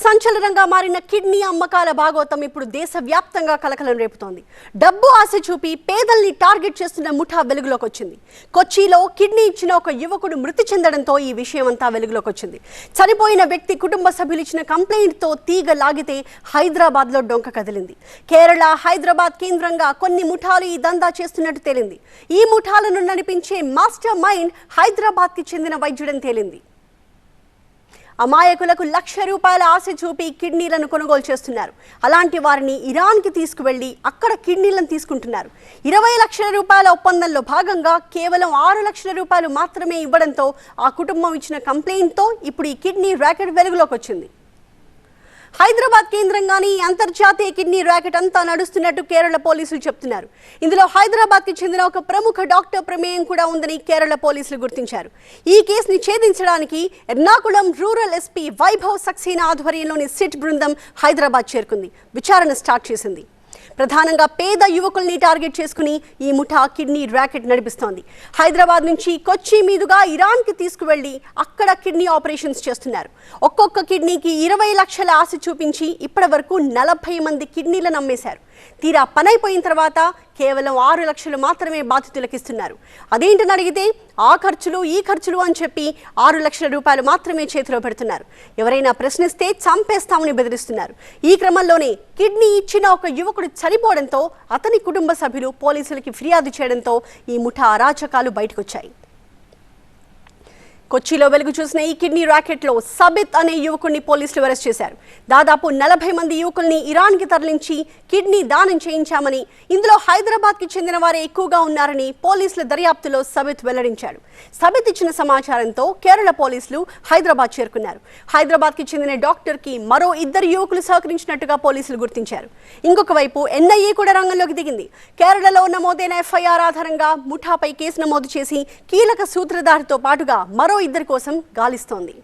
సంచలనంగా మారిన కిడ్నీ అమ్మకాల భాగోతం ఇప్పుడు దేశవ్యాప్తంగా కలకలం రేపుతోంది. డబ్బు ఆశ చూపి పేదల్ని టార్గెట్ చేస్తున్న ముఠా వెలుగులోకి వచ్చింది కొచ్చిలో కిడ్నీ ఇచ్చిన ఒక యువకుడు మృతి చెందడంతో ఈ విషయం అంతా వెలుగులోకి వచ్చింది చనిపోయిన వ్యక్తి కుటుంబ సభ్యులు ఇచ్చిన కంప్లైంట్తో తీగ లాగితే హైదరాబాద్లో డొంక కదిలింది. కేరళ హైదరాబాద్ కేంద్రంగా కొన్ని ముఠాలు ఈ దందా చేస్తున్నట్టు తేలింది. ఈ ముఠాలను నడిపించే మాస్టర్ మైండ్ హైదరాబాద్కి చెందిన వైద్యుడని తేలింది. అమాయకులకు లక్ష రూపాయల ఆశ చూపి కిడ్నీలను కొనుగోలు చేస్తున్నారు. అలాంటి వారిని ఇరాన్కి తీసుకువెళ్ళి అక్కడ కిడ్నీలను తీసుకుంటున్నారు. ఇరవై లక్షల రూపాయల ఒప్పందంలో భాగంగా కేవలం ఆరు లక్షల రూపాయలు మాత్రమే ఇవ్వడంతో ఆ కుటుంబం ఇచ్చిన కంప్లైంట్తో ఇప్పుడు ఈ కిడ్నీ ర్యాకెట్ వెలుగులోకి వచ్చింది. హైదరాబాద్ కేంద్రంగానే ఈ అంతర్జాతీయ కిడ్నీ ర్యాకెట్ అంతా నడుస్తున్నట్టు కేరళ పోలీసులు చెప్తున్నారు. ఇందులో హైదరాబాద్కి చెందిన ఒక ప్రముఖ డాక్టర్ ప్రమేయం కూడా ఉందని కేరళ పోలీసులు గుర్తించారు. ఈ కేసుని ఛేదించడానికి ఎర్నాకుళం రూరల్ ఎస్పీ వైభవ్ సక్సేనా ఆధ్వర్యంలోని సిట్ బృందం హైదరాబాద్ చేరుకుంది. విచారణ స్టార్ట్ చేసింది. ప్రధానంగా పేద యువకుల్ని టార్గెట్ చేసుకుని ఈ ముఠా కిడ్నీ ర్యాకెట్ నడిపిస్తోంది. హైదరాబాద్ నుంచి కొచ్చి మీదుగా ఇరాన్కి తీసుకువెళ్ళి అక్కడ కిడ్నీ ఆపరేషన్స్ చేస్తున్నారు. ఒక్కొక్క కిడ్నీకి ఇరవై లక్షల ఆశ చూపించి ఇప్పటి వరకు నలభై మంది కిడ్నీలను అమ్మేశారు. తీరా పనైపోయిన తర్వాత కేవలం ఆరు లక్షలు మాత్రమే బాధితులకు ఇస్తున్నారు అదేంటని అడిగితే ఆ ఖర్చులు ఈ ఖర్చులు అని చెప్పి ఆరు లక్షల రూపాయలు మాత్రమే చేతిలో పెడుతున్నారు. ఎవరైనా ప్రశ్నిస్తే చంపేస్తామని బెదిరిస్తున్నారు. ఈ క్రమంలోనే కిడ్నీ ఇచ్చిన ఒక యువకుడు చనిపోవడంతో అతని కుటుంబ సభ్యులు పోలీసులకి ఫిర్యాదు చేయడంతో ఈ ముఠా అరాచకాలు బయటకొచ్చాయి. కొచ్చిలో వెలుగు చూసిన ఈ కిడ్నీ ర్యాకెట్లో సబిత్ అనే యువకుడిని పోలీసులు అరెస్ట్ చేశారు. దాదాపు నలభై మంది యువకుల్ని ఇరాన్కి తరలించి కిడ్నీ దానం చేయించామని ఇందులో హైదరాబాద్కి చెందిన వారే ఎక్కువగా ఉన్నారని పోలీసుల దర్యాప్తులో సబిత్ వెల్లడించాడు సబిత్ ఇచ్చిన సమాచారంతో కేరళ పోలీసులు హైదరాబాద్ చేరుకున్నారు. హైదరాబాద్కి చెందిన డాక్టర్కి మరో ఇద్దరు యువకులు సహకరించినట్టుగా పోలీసులు గుర్తించారు. ఇంకొక వైపు ఎన్ఐఏ కూడా రంగంలోకి దిగింది. కేరళలో నమోదైన ఎఫ్ఐఆర్ ఆధారంగా ముఠాపై కేసు నమోదు చేసి కీలక సూత్రధారితో పాటుగా మరో ఇద్దరి కోసం గాలిస్తోంది.